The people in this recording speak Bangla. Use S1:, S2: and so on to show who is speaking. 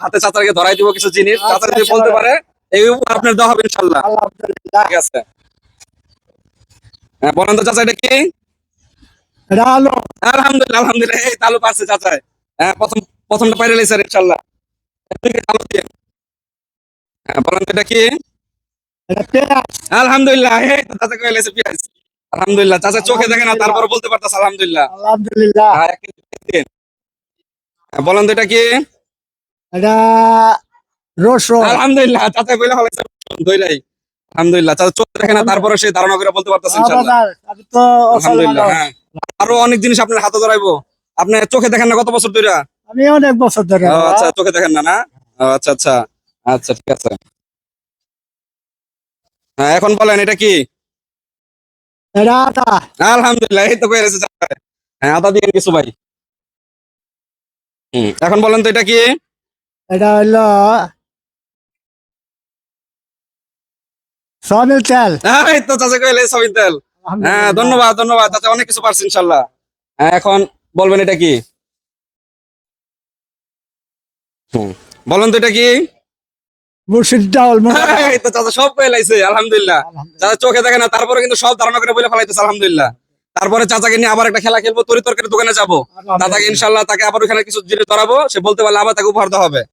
S1: হাতে চাচাকে ধরাই দিব কিছু জিনিস
S2: আচ্ছা,
S1: চাচা যদি
S2: আচ্ছা।
S1: বলতে পারে এই উপহার আপনার দেওয়া হবে ইনশাল্লাহ।
S2: আলহামদুলিল্লাহ।
S1: ঠিক আছে। হ্যাঁ বলেন তো চাচা এটা কি? আলহামদুলিল্লাহ আলহামদুলিল্লাহ এই তালু পারছে চাচা হ্যাঁ প্রথম প্রথমটা পাইরে লাইছে ইনশাল্লাহ। আলু দিয়ে। হ্যাঁ বলেন তো এটা কি? আলহামদুলিল্লাহ এই তো চাচা কয়ে লাইছে পেঁয়াজ। আলহামদুলিল্লাহ চাচা চোখে দেখে না তারপর বলতে পারতাস আলহামদুলিল্লাহ।
S2: আলহামদুলিল্লাহ।
S1: হ্যাঁ। হ্যাঁ, বলেন তো এটা কি?
S2: এটা রসুন
S1: আলহামদুলিল্লাহ চাচা কইলে ফলাইছে দইরাই আলহামদুলিল্লাহ চাচা চোখ দেখে না তারপরে সে ধারণা করে বলতে পারতাছে ইনশাল্লাহ।
S2: আবার তো
S1: আলহামদুলিল্লাহ হ্যাঁ। আরও অনেক জিনিস আপনার হাতে ধরাইবো। আপনি চোখে দেখেন না কত বছর ধরে
S2: আমি অনেক বছর ধরে।
S1: আচ্ছা চোখে দেখেন না না? আচ্ছা আচ্ছা। আচ্ছা ঠিক আছে। হ্যাঁ এখন বলেন এটা কি?
S2: এটা আটা
S1: আলহামদুলিল্লাহ এই তো হ্যাঁ দিয়ে কিছু ভাই। হুম এখন বলেন তো এটা কি?
S2: এটা হইল সয়াবিন তেল।
S1: হ্যাঁ, এই তো চাচা কইলে তেল। হ্যাঁ। ধন্যবাদ ধন্যবাদ। চাচা অনেক কিছু পারছি ইনশাল্লাহ। হ্যাঁ এখন বলবেন এটা কি? বলেন তো এটা কি?
S2: মুর্শিদ ডাউল
S1: তো চাচা সব কয়ে লাইছে আলহামদুলিল্লাহ। চাচা চোখে দেখে না তারপরে কিন্তু সব ধারণা করে বলে ফেলাইতেছে আলহামদুলিল্লাহ। তারপরে চাচাকে নিয়ে আবার একটা খেলা খেলব তরি তরকারি দোকানে যাব। দাদাকে ইনশাল্লাহ তাকে আবার ওখানে কিছু জিনিস ধরাবো সে বলতে পারলে আবার তাকে উপহার দেওয়া হবে।